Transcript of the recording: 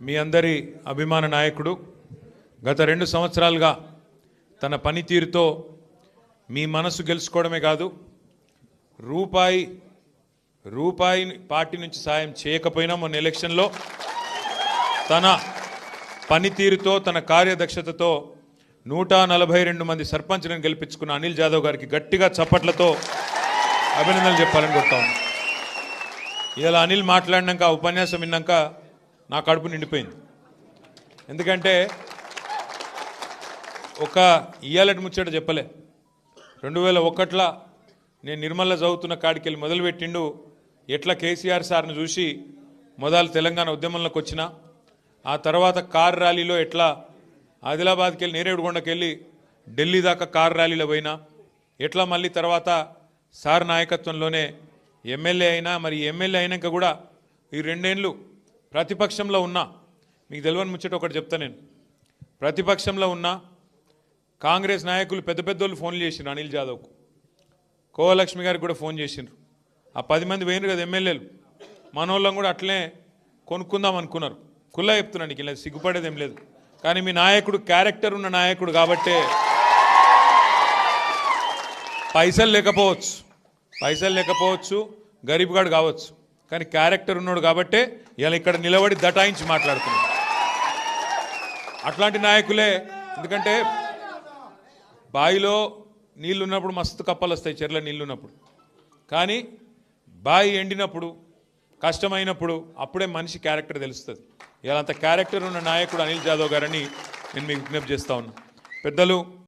మీ అందరి అభిమాన నాయకుడు గత రెండు సంవత్సరాలుగా తన పనితీరుతో మీ మనసు గెలుచుకోవడమే కాదు రూపాయి రూపాయి పార్టీ నుంచి సాయం చేయకపోయినా మొన్న ఎలక్షన్లో తన పనితీరుతో తన కార్యదక్షతతో నూట నలభై రెండు మంది సర్పంచ్లను గెలిపించుకున్న అనిల్ జాదవ్ గారికి గట్టిగా చప్పట్లతో అభినందనలు చెప్పాలని కోరుతా ఉన్నాను. ఇలా అనిల్ మాట్లాడినాక ఉపన్యాసం విన్నాక నా కడుపు నిండిపోయింది. ఎందుకంటే ఒక ఇయ్యాలటి ముచ్చట చెప్పలే. రెండు వేల ఒకట్లా నేను నిర్మల చదువుతున్న కాడికి వెళ్ళి మొదలుపెట్టిండు. ఎట్లా కేసీఆర్ సార్ని చూసి మొదలు తెలంగాణ ఉద్యమంలోకి వచ్చిన. ఆ తర్వాత కార్ ర్యాలీలో ఎట్లా ఆదిలాబాద్కి వెళ్ళి నేరేడుగొండకి వెళ్ళి ఢిల్లీ దాకా కార్ ర్యాలీలో పోయినా. ఎట్లా మళ్ళీ తర్వాత సార్ నాయకత్వంలోనే ఎమ్మెల్యే అయినా మరి ఎమ్మెల్యే అయినాక కూడా ఈ రెండేళ్ళు ప్రతిపక్షంలో ఉన్నా మీకు తెలియని ముచ్చట ఒకటి చెప్తా నేను. ప్రతిపక్షంలో ఉన్నా కాంగ్రెస్ నాయకులు పెద్ద పెద్దోళ్ళు ఫోన్లు చేసిండ్రు అనిల్ జాదవ్కు. కోవలక్ష్మి గారికి కూడా ఫోన్ చేసిండ్రు. ఆ పది మంది పోయినరు కదా ఎమ్మెల్యేలు. మనోళ్ళం కూడా అట్లనే కొనుక్కుందాం అనుకున్నారు. కుల్లా చెప్తున్నాను నీకు ఇలా సిగ్గుపడేది ఏం లేదు. కానీ మీ నాయకుడు క్యారెక్టర్ ఉన్న నాయకుడు కాబట్టే పైసలు లేకపోవచ్చు. పైసలు లేకపోవచ్చు గరీబ్గాడు కావచ్చు. కానీ క్యారెక్టర్ ఉన్నాడు కాబట్టే ఇలా ఇక్కడ నిలబడి దటాయించి మాట్లాడుతున్నాడు. అట్లాంటి నాయకులే ఎందుకంటే బావిలో నీళ్ళు ఉన్నప్పుడు మస్తు కప్పలు వస్తాయి చెర్ల నీళ్ళు ఉన్నప్పుడు. కానీ బావి ఎండినప్పుడు కష్టమైనప్పుడు అప్పుడే మనిషి క్యారెక్టర్ తెలుస్తుంది. ఇలా అంత క్యారెక్టర్ ఉన్న నాయకుడు అనిల్ జాదవ్ గారని నేను మీకు విజ్ఞప్తి చేస్తా ఉన్నా. పెద్దలు